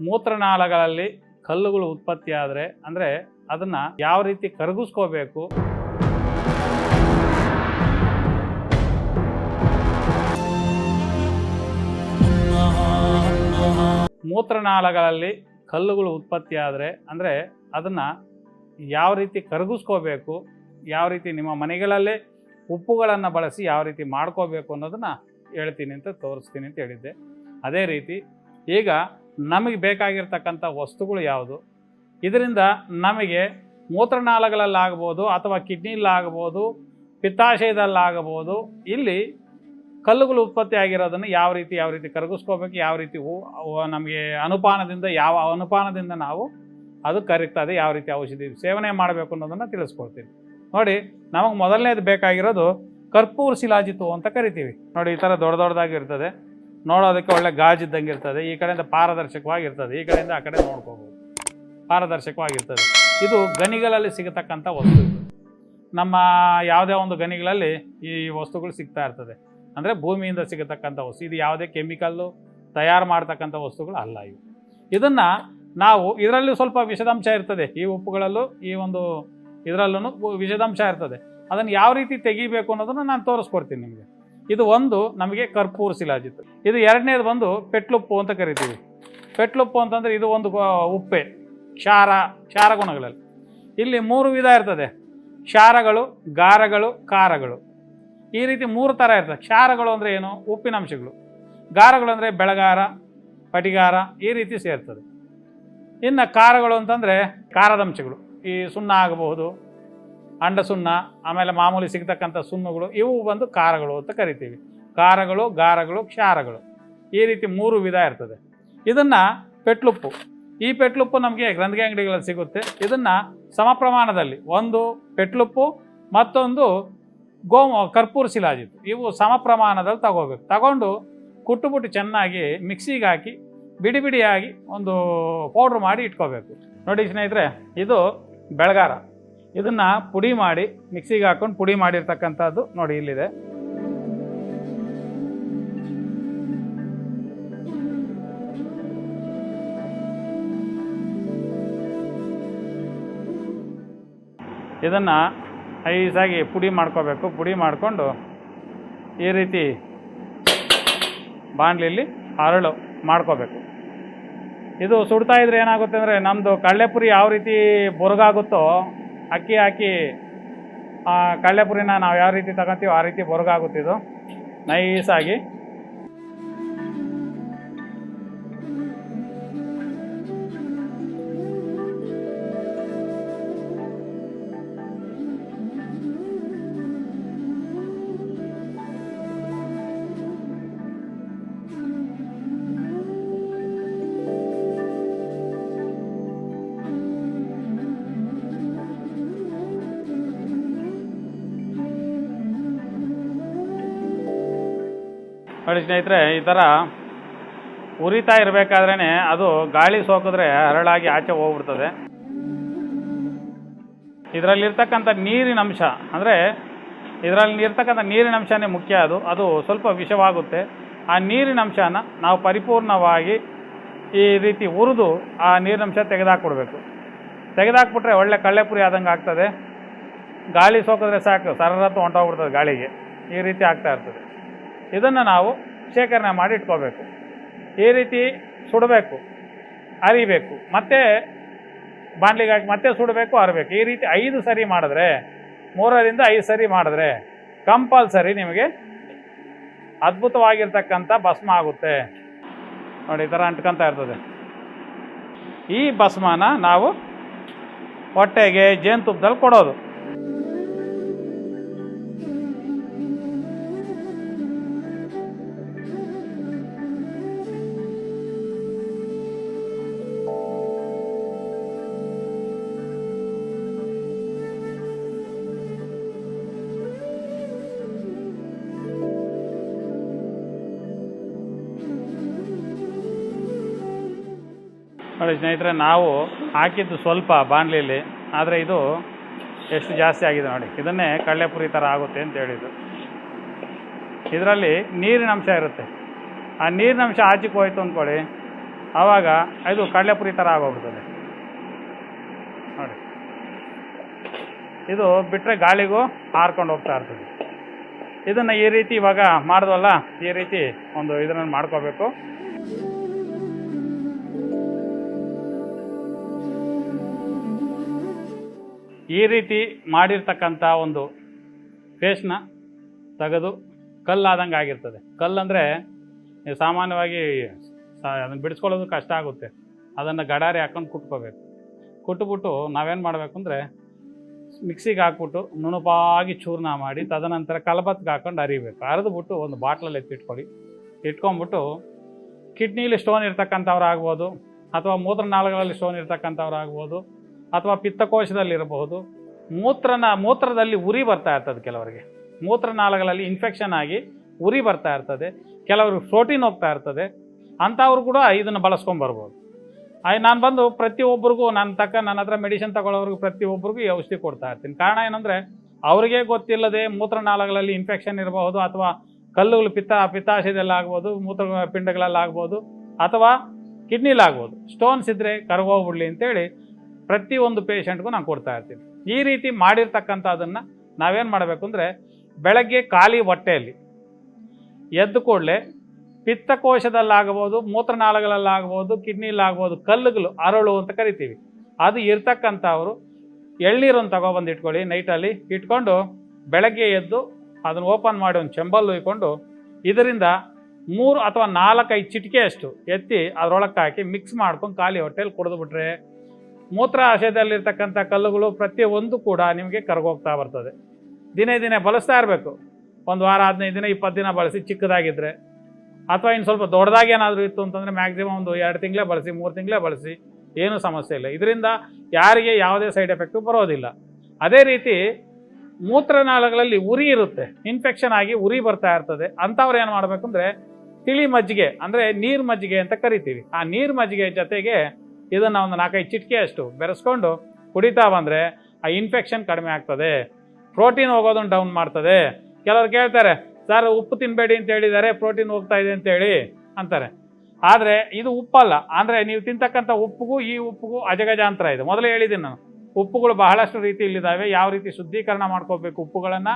ಮೂತ್ರನಾಳಗಳಲ್ಲಿ ಕಲ್ಲುಗಳು ಉತ್ಪತ್ತಿ ಆದರೆ ಅಂದರೆ ಅದನ್ನು ಯಾವ ರೀತಿ ಕರಗಿಸ್ಕೋಬೇಕು? ಮೂತ್ರನಾಳಗಳಲ್ಲಿ ಕಲ್ಲುಗಳು ಉತ್ಪತ್ತಿ ಆದರೆ ಅಂದರೆ ಅದನ್ನು ಯಾವ ರೀತಿ ಕರಗಿಸ್ಕೋಬೇಕು? ಯಾವ ರೀತಿ ನಿಮ್ಮ ಮನೆಗಳಲ್ಲೇ ಉಪ್ಪುಗಳನ್ನು ಬಳಸಿ ಯಾವ ರೀತಿ ಮಾಡ್ಕೋಬೇಕು ಅನ್ನೋದನ್ನು ಹೇಳ್ತೀನಿ ಅಂತ ತೋರಿಸ್ತೀನಿ ಅಂತ ಹೇಳಿದ್ದೆ. ಅದೇ ರೀತಿ ಈಗ ನಮಗೆ ಬೇಕಾಗಿರ್ತಕ್ಕಂಥ ವಸ್ತುಗಳು ಯಾವುದು? ಇದರಿಂದ ನಮಗೆ ಮೂತ್ರನಾಳಗಳಲ್ಲಾಗ್ಬೋದು ಅಥವಾ ಕಿಡ್ನಿಲಾಗ್ಬೋದು ಪಿತ್ತಾಶಯದಲ್ಲಾಗಬಹುದು, ಇಲ್ಲಿ ಕಲ್ಲುಗಳು ಉತ್ಪತ್ತಿ ಆಗಿರೋದನ್ನು ಯಾವ ರೀತಿ ಯಾವ ರೀತಿ ಕರಗಿಸ್ಕೋಬೇಕು, ಯಾವ ರೀತಿ ನಮಗೆ ಅನುಪಾನದಿಂದ ಯಾವ ಅನುಪಾನದಿಂದ ನಾವು ಅದು ಕರಿತದೆ ಯಾವ ರೀತಿ ಔಷಧಿ ಸೇವನೆ ಮಾಡಬೇಕು ಅನ್ನೋದನ್ನು ತಿಳಿಸ್ಕೊಡ್ತೀವಿ ನೋಡಿ, ನಮಗೆ ಮೊದಲನೇದು ಬೇಕಾಗಿರೋದು ಕರ್ಪೂರ ಶಿಲಾಜಿತು ಅಂತ ಕರಿತೀವಿ. ನೋಡಿ, ಈ ಥರ ದೊಡ್ಡ ದೊಡ್ಡದಾಗಿ ಇರ್ತದೆ ನೋಡೋದಕ್ಕೆ ಒಳ್ಳೆ ಗಾಜಿದ್ದಂಗೆ ಇರ್ತದೆ. ಈ ಕಡೆಯಿಂದ ಪಾರದರ್ಶಕವಾಗಿರ್ತದೆ. ಈ ಕಡೆಯಿಂದ ಆ ಕಡೆ ನೋಡ್ಕೋಬೋದು. ಪಾರದರ್ಶಕವಾಗಿರ್ತದೆ. ಇದು ಗಣಿಗಳಲ್ಲಿ ಸಿಗತಕ್ಕಂಥ ವಸ್ತು ನಮ್ಮ ಯಾವುದೇ ಒಂದು ಗಣಿಗಳಲ್ಲಿ ಈ ವಸ್ತುಗಳು ಸಿಗ್ತಾ ಇರ್ತದೆ. ಅಂದರೆ ಭೂಮಿಯಿಂದ ಸಿಗತಕ್ಕಂಥ ವಸ್ತು. ಇದು ಯಾವುದೇ ಕೆಮಿಕಲ್ಲು ತಯಾರು ಮಾಡ್ತಕ್ಕಂಥ ವಸ್ತುಗಳು ಅಲ್ಲ ಇವು. ಇದನ್ನು ನಾವು ಇದರಲ್ಲಿ ಸ್ವಲ್ಪ ವಿಷದಾಂಶ ಇರ್ತದೆ. ಈ ಉಪ್ಪುಗಳಲ್ಲೂ ಈ ಒಂದು ಇದರಲ್ಲೂ ವಿಷದಾಂಶ ಇರ್ತದೆ. ಅದನ್ನು ಯಾವ ರೀತಿ ತೆಗಿಬೇಕು ಅನ್ನೋದನ್ನು ನಾನು ತೋರಿಸ್ಕೊಡ್ತೀನಿ ನಿಮಗೆ. ಇದು ಒಂದು ನಮಗೆ ಕರ್ಪೂರ ಶಿಲಾಜಿತ್ತು ಇದು ಎರಡನೇದು ಬಂದು ಪೆಟ್ಲುಪ್ಪು ಅಂತ ಕರಿತೀವಿ. ಪೆಟ್ಲುಪ್ಪು ಅಂತಂದರೆ ಇದು ಒಂದು ಉಪ್ಪೆ, ಕ್ಷಾರ ಕ್ಷಾರ ಗುಣಗಳಲ್ಲಿ ಇಲ್ಲಿ ಮೂರು ವಿಧ ಇರ್ತದೆ. ಕ್ಷಾರಗಳು, ಗಾರಗಳು, ಖಾರಗಳು. ಈ ರೀತಿ ಮೂರು ಥರ ಇರ್ತದೆ. ಕ್ಷಾರಗಳು ಅಂದರೆ ಏನು? ಉಪ್ಪಿನಂಶಗಳು ಗಾರಗಳು ಅಂದರೆ ಬೆಳಗಾರ, ಪಟಿಗಾರ ಈ ರೀತಿ ಸೇರ್ತದೆ. ಇನ್ನು ಖಾರಗಳು ಅಂತಂದರೆ ಖಾರದಂಶಗಳು ಈ ಸುಣ್ಣ ಆಗಬಹುದು ಅಂಡ ಸುಣ್ಣ, ಆಮೇಲೆ ಮಾಮೂಲಿ ಸಿಗ್ತಕ್ಕಂಥ ಸುಣ್ಣಗಳು, ಇವು ಬಂದು ಖಾರಗಳು ಅಂತ ಕರಿತೀವಿ. ಖಾರಗಳು, ಗಾರಗಳು, ಕ್ಷಾರಗಳು. ಈ ರೀತಿ ಮೂರು ವಿಧ ಇರ್ತದೆ. ಇದನ್ನು ಪೆಟ್ಲುಪ್ಪು. ಈ ಪೆಟ್ಲುಪ್ಪು ನಮಗೆ ಗ್ರಂಥಿ ಅಂಗಡಿಗಳಲ್ಲಿ ಸಿಗುತ್ತೆ. ಇದನ್ನು ಸಮ ಪ್ರಮಾಣದಲ್ಲಿ ಒಂದು ಪೆಟ್ಲುಪ್ಪು, ಮತ್ತೊಂದು ಗೋ ಕರ್ಪೂರ ಶಿಲಾಜಿತ್ತು. ಇವು ಸಮ ಪ್ರಮಾಣದಲ್ಲಿ ತಗೋಬೇಕು. ತಗೊಂಡು ಕುಟ್ಟುಬಿಟ್ಟು ಚೆನ್ನಾಗಿ ಮಿಕ್ಸಿಗೆ ಹಾಕಿ, ಬಿಡಿ ಬಿಡಿಯಾಗಿ ಒಂದು ಪೌಡ್ರ್ ಮಾಡಿ ಇಟ್ಕೋಬೇಕು. ನೋಡಿ ಸ್ನೇಹಿತರೆ, ಇದು ಬೆಳಗಾರ. ಇದನ್ನು ಪುಡಿ ಮಾಡಿ, ಮಿಕ್ಸಿಗೆ ಹಾಕೊಂಡು ಪುಡಿ ಮಾಡಿರ್ತಕ್ಕಂಥದ್ದು ನೋಡಿ ಇಲ್ಲಿದೆ. ಇದನ್ನು ಐಸಾಗಿ ಪುಡಿ ಮಾಡ್ಕೋಬೇಕು. ಪುಡಿ ಮಾಡಿಕೊಂಡು ಈ ರೀತಿ ಬಾಣಲಿಯಲ್ಲಿ ಹರಳು ಮಾಡ್ಕೋಬೇಕು. ಇದು ಸುಡ್ತಾ ಇದ್ರೆ ಏನಾಗುತ್ತೆ ಅಂದರೆ ನಮ್ಮದು ಕಡಲೆಪುರಿ ಯಾವ ರೀತಿ ಬೊರಗಾಗುತ್ತೋ ಅಕ್ಕಿ ಹಾಕಿ ಕಡಲೆಪುರಿನ ನಾವು ಯಾವ ರೀತಿ ತಗೊಂತೀವೋ ಆ ರೀತಿ ಬೊರಗಾಗುತ್ತಿದ್ದು ನೈಸಾಗಿ ನೋಡಿ ಸ್ನೇಹಿತರೆ, ಈ ಥರ ಉರಿತಾ ಇರಬೇಕಾದ್ರೇ ಅದು ಗಾಳಿ ಸೋಕಿದ್ರೆ ಹರಳಾಗಿ ಆಚೆ ಹೋಗ್ಬಿಡ್ತದೆ. ಇದರಲ್ಲಿರ್ತಕ್ಕಂಥ ನೀರಿನ ಅಂಶ, ಅಂದರೆ ಇದರಲ್ಲಿ ಇರ್ತಕ್ಕಂಥ ನೀರಿನ ಅಂಶನೇ ಮುಖ್ಯ ಅದು ಅದು ಸ್ವಲ್ಪ ವಿಷವಾಗುತ್ತೆ. ಆ ನೀರಿನ ಅಂಶನ ನಾವು ಪರಿಪೂರ್ಣವಾಗಿ ಈ ರೀತಿ ಉರಿದು ಆ ನೀರಿನ ಅಂಶ ತೆಗೆದಾಕ್ಬಿಡ್ಬೇಕು. ತೆಗೆದಾಕ್ಬಿಟ್ರೆ ಒಳ್ಳೆ ಕಳ್ಳೆಪುರಿ ಆದಂಗೆ ಆಗ್ತದೆ. ಗಾಳಿ ಸೋಕಿದ್ರೆ ಸಾಕು ಸರರತ್ತು ಹೊಂಟೋಗ್ಬಿಡ್ತದೆ ಗಾಳಿಗೆ. ಈ ರೀತಿ ಆಗ್ತಾ ಇರ್ತದೆ. ಇದನ್ನು ನಾವು ಶೇಖರಣೆ ಮಾಡಿ ಇಟ್ಕೋಬೇಕು. ಈ ರೀತಿ ಸುಡಬೇಕು, ಅರಿಬೇಕು, ಮತ್ತೆ ಬಾಣಲಿಗೆ ಹಾಕಿ ಮತ್ತೆ ಸುಡಬೇಕು, ಅರಬೇಕು. ಈ ರೀತಿ ಐದು ಸರಿ ಮಾಡಿದ್ರೆ, ಮೂರರಿಂದ ಐದು ಸರಿ ಮಾಡಿದ್ರೆ ಕಂಪಲ್ಸರಿ ನಿಮಗೆ ಅದ್ಭುತವಾಗಿರ್ತಕ್ಕಂಥ ಭಸ್ಮ ಆಗುತ್ತೆ. ನೋಡಿ, ಈ ಥರ ಅಂಟ್ಕೊಂತ ಇರ್ತದೆ. ಈ ಭಸ್ಮನ ನಾವು ಹೊಟ್ಟೆಗೆ ಜೇನುತುಪ್ಪದಲ್ಲಿ ಕೊಡೋದು. ನೋಡಿ ಸ್ನೇಹಿತರೆ, ನಾವು ಹಾಕಿದ್ದು ಸ್ವಲ್ಪ ಬಾಣಲಿಲಿ, ಆದರೆ ಇದು ಎಷ್ಟು ಜಾಸ್ತಿ ಆಗಿದೆ ನೋಡಿ. ಇದನ್ನೇ ಕಡಲೆಪುರಿ ಥರ ಆಗುತ್ತೆ ಅಂತ ಹೇಳಿದ್ದು. ಇದರಲ್ಲಿ ನೀರಿನ ಅಂಶ ಇರುತ್ತೆ. ಆ ನೀರಿನ ಅಂಶ ಆಚೆಗೆ ಅಂದ್ಕೊಳ್ಳಿ. ಆವಾಗ ಇದು ಕಡಲೆಪುರಿ ಥರ ಆಗೋಗ್ಬಿಡ್ತದೆ. ನೋಡಿ. ಇದು ಬಿಟ್ಟರೆ ಗಾಳಿಗೂ ಹಾರ್ಕೊಂಡು ಹೋಗ್ತಾ ಇರ್ತದೆ. ಇದನ್ನು ಈ ರೀತಿ ಇವಾಗ ಮಾಡಿದ್ವಲ್ಲ ಈ ರೀತಿ ಒಂದು ಇದನ್ನು ಮಾಡ್ಕೋಬೇಕು. ಈ ರೀತಿ ಮಾಡಿರ್ತಕ್ಕಂಥ ಒಂದು ಫೇಸ್ನ ತೆಗೆದು ಕಲ್ಲಾದಂಗೆ ಆಗಿರ್ತದೆ. ಕಲ್ಲಂದರೆ ಸಾಮಾನ್ಯವಾಗಿ ಅದನ್ನು ಬಿಡಿಸ್ಕೊಳ್ಳೋದು ಕಷ್ಟ ಆಗುತ್ತೆ. ಅದನ್ನು ಗಡಾರಿ ಹಾಕೊಂಡು ಕುಟ್ಕೋಬೇಕು. ಕುಟ್ಬಿಟ್ಟು ನಾವೇನು ಮಾಡಬೇಕು ಅಂದರೆ ಮಿಕ್ಸಿಗೆ ಹಾಕ್ಬಿಟ್ಟು ನುಣುಪಾಗಿ ಚೂರ್ಣ ಮಾಡಿ ತದನಂತರ ಕಲಬತ್ಗೆ ಹಾಕೊಂಡು ಅರಿಬೇಕು. ಅರಿದ್ಬಿಟ್ಟು ಒಂದು ಬಾಟ್ಲಲ್ಲಿ ಎತ್ತಿಟ್ಕೊಳ್ಳಿ ಇಟ್ಕೊಂಬಿಟ್ಟು ಕಿಡ್ನಿಲಿ ಸ್ಟೋನ್ ಇರ್ತಕ್ಕಂಥವ್ರು ಆಗ್ಬೋದು ಅಥವಾ ಮೂತ್ರನಾಳಗಳಲ್ಲಿ ಸ್ಟೋನ್ ಇರ್ತಕ್ಕಂಥವ್ರು ಆಗ್ಬೋದು. ಅಥವಾ ಪಿತ್ತಕೋಶದಲ್ಲಿರಬಹುದು. ಮೂತ್ರನ, ಮೂತ್ರದಲ್ಲಿ ಉರಿ ಬರ್ತಾ ಇರ್ತದೆ ಕೆಲವರಿಗೆ. ಮೂತ್ರನಾಳಗಳಲ್ಲಿ ಇನ್ಫೆಕ್ಷನ್ ಆಗಿ ಉರಿ ಬರ್ತಾ ಇರ್ತದೆ. ಕೆಲವರು ಪ್ರೋಟೀನ್ ಹೋಗ್ತಾ ಇರ್ತದೆ. ಅಂಥವ್ರು ಕೂಡ ಇದನ್ನು ಬಳಸ್ಕೊಂಬರ್ಬೋದು ಆಯ್ ನಾನು ಬಂದು ಪ್ರತಿಯೊಬ್ಬರಿಗೂ ನನ್ನ ತಕ್ಕ ನನ್ನ ಹತ್ರ ಮೆಡಿಸಿನ್ ತಗೊಳ್ಳೋರ್ಗೂ ಪ್ರತಿಯೊಬ್ಬರಿಗೂ ಈ ಔಷಧಿ ಕೊಡ್ತಾ ಇರ್ತೀನಿ. ಕಾರಣ ಏನಂದರೆ, ಅವರಿಗೆ ಗೊತ್ತಿಲ್ಲದೆ ಮೂತ್ರನಾಳಗಳಲ್ಲಿ ಇನ್ಫೆಕ್ಷನ್ ಇರಬಹುದು ಅಥವಾ ಕಲ್ಲುಗಳು ಪಿತ್ತ, ಪಿತ್ತಾಶಯದಲ್ಲಿ ಆಗ್ಬೋದು, ಮೂತ್ರ ಪಿಂಡಗಳಲ್ಲಾಗ್ಬೋದು ಅಥವಾ ಕಿಡ್ನಿಲಾಗ್ಬೋದು ಸ್ಟೋನ್ಸ್ ಇದ್ದರೆ ಕರಗೋಗ್ಬಿಡ್ಲಿ ಅಂತೇಳಿ ಪ್ರತಿಯೊಂದು ಪೇಷಂಟ್ಗೂ ನಾನು ಕೊಡ್ತಾ ಇರ್ತೀನಿ. ಈ ರೀತಿ ಮಾಡಿರ್ತಕ್ಕಂಥದ್ದನ್ನು ನಾವೇನು ಮಾಡಬೇಕು ಅಂದರೆ, ಬೆಳಗ್ಗೆ ಖಾಲಿ ಹೊಟ್ಟೆಯಲ್ಲಿ ಎದ್ದು ಕೂಡಲೇ ಪಿತ್ತಕೋಶದಲ್ಲಾಗಬಹುದು ಮೂತ್ರನಾಳಗಳಲ್ಲಾಗ್ಬೋದು ಕಿಡ್ನಿಲಾಗ್ಬೋದು ಕಲ್ಲುಗಳು, ಅರಳು ಅಂತ ಕರಿತೀವಿ. ಅದು ಇರ್ತಕ್ಕಂಥವ್ರು ಎಳ್ನೀರನ್ನು ತಗೊಬಂದು ಇಟ್ಕೊಳ್ಳಿ, ನೈಟಲ್ಲಿ ಇಟ್ಕೊಂಡು ಬೆಳಗ್ಗೆ ಎದ್ದು ಅದನ್ನು ಓಪನ್ ಮಾಡಿ ಒಂದು ಚೆಂಬಲ್ಲಿ ಉಯ್ಕೊಂಡು ಇದರಿಂದ ಮೂರು ಅಥವಾ ನಾಲ್ಕೈದು ಚಿಟಿಕೆ ಅಷ್ಟು ಎತ್ತಿ ಅದರೊಳಕ್ಕೆ ಹಾಕಿ ಮಿಕ್ಸ್ ಮಾಡ್ಕೊಂಡು ಖಾಲಿ ಹೊಟ್ಟೆಲಿ ಕುಡಿದ್ಬಿಟ್ರೆ ಮೂತ್ರಾಶಯದಲ್ಲಿರ್ತಕ್ಕಂಥ ಕಲ್ಲುಗಳು ಪ್ರತಿಯೊಂದು ಕೂಡ ನಿಮಗೆ ಕರಗೋಗ್ತಾ ಬರ್ತದೆ. ದಿನೇ ದಿನೇ ಬಳಸ್ತಾ ಇರಬೇಕು. ಒಂದು ವಾರ ಹದಿನೈದು ದಿನ, ಇಪ್ಪತ್ತು ದಿನ ಬಳಸಿ ಚಿಕ್ಕದಾಗಿದ್ದರೆ ಅಥವಾ ಇನ್ನು ಸ್ವಲ್ಪ ದೊಡ್ಡದಾಗಿ ಏನಾದರೂ ಇತ್ತು ಅಂತಂದರೆ ಮ್ಯಾಕ್ಸಿಮಮ್ ಒಂದು ಎರಡು ತಿಂಗಳೇ ಬಳಸಿ, ಮೂರು ತಿಂಗಳೇ ಬಳಸಿ, ಏನೂ ಸಮಸ್ಯೆ ಇಲ್ಲ. ಇದರಿಂದ ಯಾರಿಗೆ ಯಾವುದೇ ಸೈಡ್ ಎಫೆಕ್ಟು ಬರೋದಿಲ್ಲ. ಅದೇ ರೀತಿ ಮೂತ್ರನಾಳಗಳಲ್ಲಿ ಉರಿ ಇರುತ್ತೆ. ಇನ್ಫೆಕ್ಷನ್ ಆಗಿ ಉರಿ ಬರ್ತಾ ಇರ್ತದೆ. ಅಂಥವ್ರು ಏನು ಮಾಡಬೇಕು ಅಂದರೆ, ತಿಳಿ ಮಜ್ಜಿಗೆ, ಅಂದರೆ ನೀರು ಮಜ್ಜಿಗೆ ಅಂತ ಕರಿತೀವಿ. ಆ ನೀರು ಮಜ್ಜಿಗೆ ಜೊತೆಗೆ ಇದನ್ನು ಒಂದು ನಾಲ್ಕೈದು ಚಿಟಿಕೆ ಅಷ್ಟು ಬೆರೆಸ್ಕೊಂಡು ಕುಡಿತಾ ಬಂದರೆ ಆ ಇನ್ಫೆಕ್ಷನ್ ಕಡಿಮೆ ಆಗ್ತದೆ. ಪ್ರೋಟೀನ್ ಹೋಗೋದನ್ನು ಡೌನ್ ಮಾಡ್ತದೆ. ಕೆಲವರು ಕೇಳ್ತಾರೆ, ಸರ್, ಉಪ್ಪು ತಿನ್ನಬೇಡಿ ಅಂತ ಹೇಳಿದ್ದಾರೆ ಪ್ರೋಟೀನ್ ಹೋಗ್ತಾ ಇದೆ ಅಂತೇಳಿ ಅಂತಾರೆ. ಆದರೆ ಇದು ಉಪ್ಪಲ್ಲ. ಅಂದರೆ ನೀವು ತಿಂತಕ್ಕಂಥ ಉಪ್ಪಿಗೂ ಈ ಉಪ್ಪಿಗೂ ಅಜಗಜಾಂತರ ಇದೆ. ಮೊದಲೇ ಹೇಳಿದ್ದೀನಿ ನಾನು. ಉಪ್ಪುಗಳು ಬಹಳಷ್ಟು ರೀತಿಯಲ್ಲಿದ್ದಾವೆ ಯಾವ ರೀತಿ ಶುದ್ಧೀಕರಣ ಮಾಡ್ಕೋಬೇಕು ಉಪ್ಪುಗಳನ್ನು,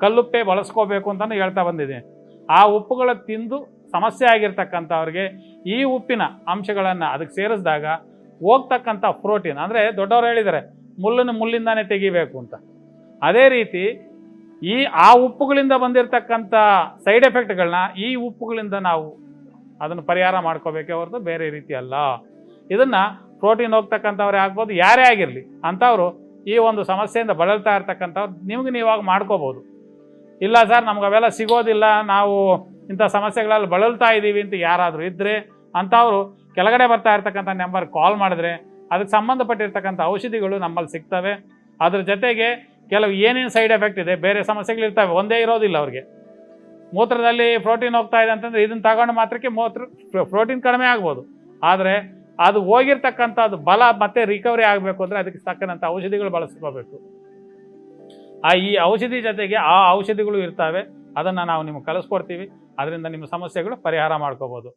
ಕಲ್ಲುಪ್ಪೆ ಬಳಸ್ಕೋಬೇಕು ಅಂತಲೂ ಹೇಳ್ತಾ ಬಂದಿದ್ದೀನಿ. ಆ ಉಪ್ಪುಗಳ ತಿಂದು ಸಮಸ್ಯೆ ಆಗಿರ್ತಕ್ಕಂಥವ್ರಿಗೆ ಈ ಉಪ್ಪಿನ ಅಂಶಗಳನ್ನು ಅದಕ್ಕೆ ಸೇರಿಸಿದಾಗ ಹೋಗ್ತಕ್ಕಂಥ ಪ್ರೋಟೀನ್, ಅಂದರೆ ದೊಡ್ಡವರು ಹೇಳಿದ್ದಾರೆ, ಮುಳ್ಳನ್ನು ಮುಳ್ಳಿಂದಾನೇ ತೆಗಿಬೇಕು ಅಂತ. ಅದೇ ರೀತಿ ಈ, ಆ ಉಪ್ಪುಗಳಿಂದ ಬಂದಿರತಕ್ಕಂಥ ಸೈಡ್ ಎಫೆಕ್ಟ್ಗಳನ್ನ ಈ ಉಪ್ಪುಗಳಿಂದ ನಾವು ಅದನ್ನು ಪರಿಹಾರ ಮಾಡ್ಕೋಬೇಕೇ ಹೊರತು ಬೇರೆ ರೀತಿ ಅಲ್ಲ. ಇದನ್ನು ಪ್ರೋಟೀನ್ ಹೋಗ್ತಕ್ಕಂಥವ್ರೇ ಆಗ್ಬೋದು, ಯಾರೇ ಆಗಿರಲಿ, ಅಂಥವ್ರು ಈ ಒಂದು ಸಮಸ್ಯೆಯಿಂದ ಬಳಲ್ತಾ ಇರ್ತಕ್ಕಂಥವ್ರು, ನಿಮ್ಗೆ ನೀವಾಗ ಮಾಡ್ಕೋಬೋದು. ಇಲ್ಲ ಸರ್, ನಮ್ಗೆ ಅವೆಲ್ಲ ಸಿಗೋದಿಲ್ಲ, ನಾವು ಇಂಥ ಸಮಸ್ಯೆಗಳಲ್ಲಿ ಬಳಲ್ತಾ ಇದ್ದೀವಿ ಅಂತ ಯಾರಾದರೂ ಇದ್ದರೆ ಅಂಥವ್ರು ಕೆಳಗಡೆ ಬರ್ತಾ ಇರ್ತಕ್ಕಂಥ ನಂಬರ್ ಕಾಲ್ ಮಾಡಿದ್ರೆ ಅದಕ್ಕೆ ಸಂಬಂಧಪಟ್ಟಿರ್ತಕ್ಕಂಥ ಔಷಧಿಗಳು ನಮ್ಮಲ್ಲಿ ಸಿಗ್ತವೆ. ಅದ್ರ ಜೊತೆಗೆ ಕೆಲವು ಏನೇನು ಸೈಡ್ ಎಫೆಕ್ಟ್ ಇದೆ, ಬೇರೆ ಸಮಸ್ಯೆಗಳು ಇರ್ತವೆ, ಒಂದೇ ಇರೋದಿಲ್ಲ ಅವ್ರಿಗೆ. ಮೂತ್ರದಲ್ಲಿ ಪ್ರೋಟೀನ್ ಹೋಗ್ತಾ ಇದೆ ಅಂತಂದರೆ ಇದನ್ನ ತಗೊಂಡು ಮಾತ್ರಕ್ಕೆ ಮೂತ್ರ ಪ್ರೋಟೀನ್ ಕಡಿಮೆ ಆಗ್ಬೋದು. ಆದರೆ ಅದು ಹೋಗಿರ್ತಕ್ಕಂಥದ್ದು ಬಲ ಮತ್ತೆ ರಿಕವರಿ ಆಗಬೇಕು ಅಂದರೆ ಅದಕ್ಕೆ ತಕ್ಕಂಥ ಔಷಧಿಗಳು ಬಳಸ್ಕೋಬೇಕು. ಆ ಈ ಔಷಧಿ ಜೊತೆಗೆ ಆ ಔಷಧಿಗಳು ಇರ್ತವೆ, ಅದನ್ನು ನಾವು ನಿಮಗೆ ಕಲಿಸ್ಕೊಡ್ತೀವಿ ಅದರಿಂದ ನಿಮ್ಮ ಸಮಸ್ಯೆಗಳು ಪರಿಹಾರ ಮಾಡ್ಕೋಬೋದು.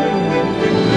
Thank you.